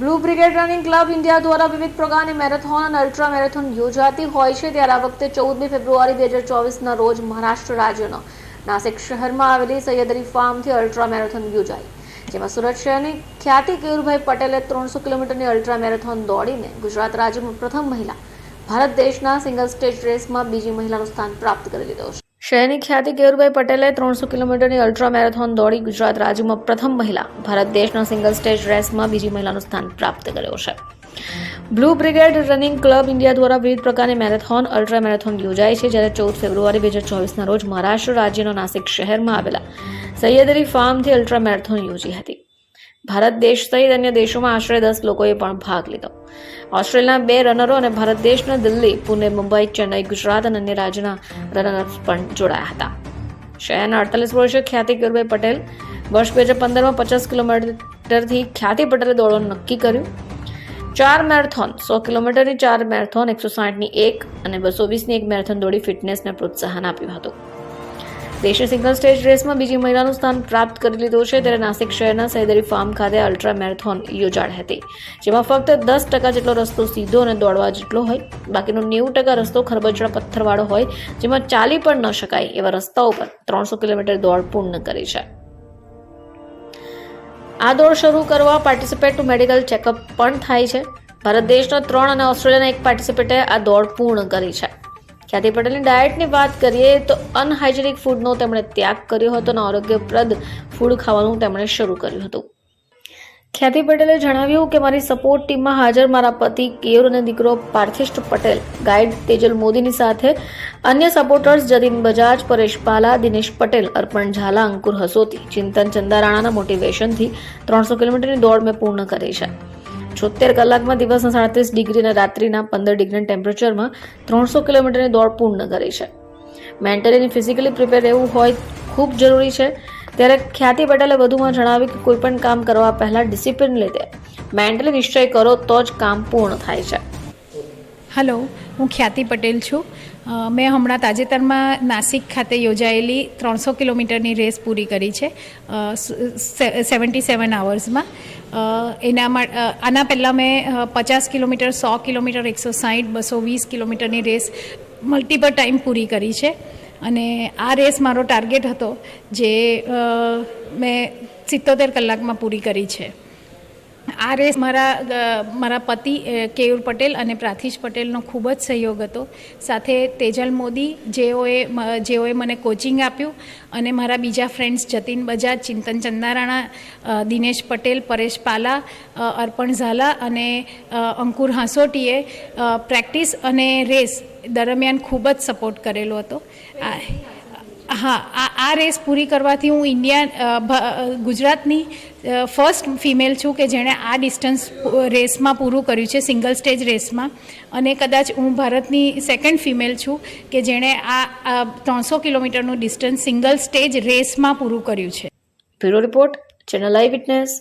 Blue brigade running club India દ્વારા વિવિધ પ્રકારની મેરેથોન અને અલ્ટ્રા મેરેથોન યોજાતી હોય છે. ત્યારે આ વખતે ચૌદમી ફેબ્રુઆરી બે હજાર ચોવીસના રોજ મહારાષ્ટ્ર રાજ્યના નાસિક શહેરમાં આવેલી સૈયદ અલી ફાર્મથી અલ્ટ્રા મેરેથોન યોજાઈ. જેમાં સુરત શહેરની ખ્યાતિ કેયુરભાઈ પટેલે ત્રણસો કિલોમીટરની અલ્ટ્રા મેરેથોન દોડીને ગુજરાત રાજ્યમાં પ્રથમ મહિલા ભારત દેશના સિંગલ સ્ટેજ રેસમાં બીજી મહિલાનું સ્થાન પ્રાપ્ત કરી લીધો છે. શહેરની ખ્યાતિ કેયુરભાઈ પટેલે ત્રણસો કિલોમીટરની અલ્ટ્રા મેરેથોન દોડી ગુજરાત રાજ્યમાં પ્રથમ મહિલા. ભારત દેશના સિંગલ સ્ટેજ રેસમાં બીજી મહિલાનું સ્થાન પ્રાપ્ત કર્યો છે. Blue brigade running club India દ્વારા વિવિધ પ્રકારની મેરેથોન, અલ્ટ્રા મેરેથોન યોજાય છે, જ્યારે ચૌદ ફેબ્રુઆરી બે હજાર ચોવીસના રોજ મહારાષ્ટ્ર રાજ્યના નાસિક શહેરમાં આવેલા સૈયદરી ફાર્મથી અલ્ટ્રા મેરેથોન યોજી હતી. ભારત દેશ સહિત અન્ય દેશોમાં આશરે દસ લોકોએ પણ ભાગ લીધો. ઓસ્ટ્રેલિયાના બે રનરો અને ભારત દેશના દિલ્હી, પુણે, મુંબઈ, ચેન્નઈ, ગુજરાત અને અન્ય રાજ્યના રનર્સ પણ જોડાયા હતા. શહેરના અડતાલીસ વર્ષીય ખ્યાતિ ગુરભાઈ પટેલ વર્ષ બે હજાર પંદરમાં પચાસ કિલોમીટરથી ખ્યાતિ પટેલે દોડવાનું નક્કી કર્યું. ચાર મેરેથોન, સો કિલોમીટરની ચાર મેરેથોન, એકસો સાઠની એક અને બસો વીસની એક મેરેથોન દોડી ફિટનેસને પ્રોત્સાહન આપ્યું હતું. દેશની સિંગલ સ્ટેજ રેસમાં બીજી મહિલાનું સ્થાન પ્રાપ્ત કરી લીધું છે. ત્યારે નાસિક શહેરના સૈદરી ફાર્મ ખાતે અલ્ટ્રા મેરેથોન યોજાઈ હતી, જેમાં ફક્ત દસ ટકા જેટલો રસ્તો સીધો અને દોડવા જેટલો હોય, બાકીનો નેવું ટકા રસ્તો ખરબચડા પથ્થરવાળો હોય, જેમાં ચાલી પણ ન શકાય એવા રસ્તાઓ પર ત્રણસો કિલોમીટર દોડ પૂર્ણ કરી છે. આ દોડ શરૂ કરવા પાર્ટિસિપેટનું મેડિકલ ચેકઅપ પણ થાય છે. ભારત દેશના ત્રણ અને ઓસ્ટ્રેલિયાના એક પાર્ટિસિપેટે આ દોડ પૂર્ણ કરી છે. ખ્યાતિ પટેલની ડાયટની વાત કરીએ તો અનહાઇજેનિક ફૂડનો તેમણે ત્યાગ કર્યો હતો અને આરોગ્યપ્રદ ફૂડ ખાવાનું તેમણે શરૂ કર્યું હતું. ખ્યાતિ પટેલે જણાવ્યું કે મારી સપોર્ટ ટીમમાં હાજર મારા પતિ, કેયુર અને દીકરો પાર્થિષ્ઠ પટેલ, ગાઈડ તેજલ મોદીની સાથે, અન્ય સપોર્ટર્સ જતીન બજાજ, પરેશ પાલા, દિનેશ પટેલ, અર્પણ ઝાલા, અંકુર હસોતી, ચિંતન ચંદારાણાના મોટિવેશનથી ત્રણસો કિલોમીટરની દોડ મેં પૂર્ણ કરી છે. છોતેર કલાકમાં દિવસના સાડત્રીસ ડિગ્રી અને રાત્રિના પંદર ડિગ્રી ટેમ્પરેચરમાં ત્રણસો કિલોમીટરની દોડ પૂર્ણ કરી છે. મેન્ટલી અને ફિઝિકલી પ્રિપેર રહેવું હોય ખૂબ જરૂરી છે. ત્યારે ખ્યાતિ પટેલે વધુમાં જણાવ્યું કે કોઈપણ કામ કરવા પહેલાં ડિસિપ્લિન લીધે. મેન્ટલી નિશ્ચય કરો તો જ કામ પૂર્ણ થાય છે. હલો, હું ખ્યાતિ પટેલ છું. મેં હમણાં તાજેતરમાં નાસિક ખાતે યોજાયેલી ત્રણસો કિલોમીટરની રેસ પૂરી કરી છે સેવન્ટી સેવન આવર્સમાં. એનામાં એના આના પહેલાં મેં પચાસ કિલોમીટર, સો કિલોમીટર, એકસો સાઠ બસો વીસ કિલોમીટરની રેસ મલ્ટિપલ ટાઈમ પૂરી કરી છે. અને આ રેસ મારો ટાર્ગેટ હતો, જે મેં સિત્તોતેર કલાકમાં પૂરી કરી છે. આ રેસ મારા મારા પતિ કેયુર પટેલ અને પ્રાથિશ પટેલનો ખૂબ જ સહયોગ હતો. સાથે તેજલ મોદી, જેઓએ જેઓએ મને કોચિંગ આપ્યું અને મારા બીજા ફ્રેન્ડ્સ જતીન બજાજ, ચિંતન ચંદારાણા દિનેશ પટેલ, પરેશ પાલા અર્પણ ઝાલા અને અંકુર હાંસોટીએ પ્રેક્ટિસ અને રેસ દરમિયાન ખૂબ જ સપોર્ટ કરેલો હતો. આ હા, આ આ રેસ પૂરી કરવાથી હું ઇન્ડિયા ગુજરાતની ફર્સ્ટ ફિમેલ છું કે જેણે આ ડિસ્ટન્સ રેસમાં પૂરું કર્યું છે સિંગલ સ્ટેજ રેસમાં. અને કદાચ હું ભારતની સેકન્ડ ફિમેલ છું કે જેણે આ ત્રણસો કિલોમીટરનું ડિસ્ટન્સ સિંગલ સ્ટેજ રેસમાં પૂરું કર્યું છે. Bureau report, channel eyewitness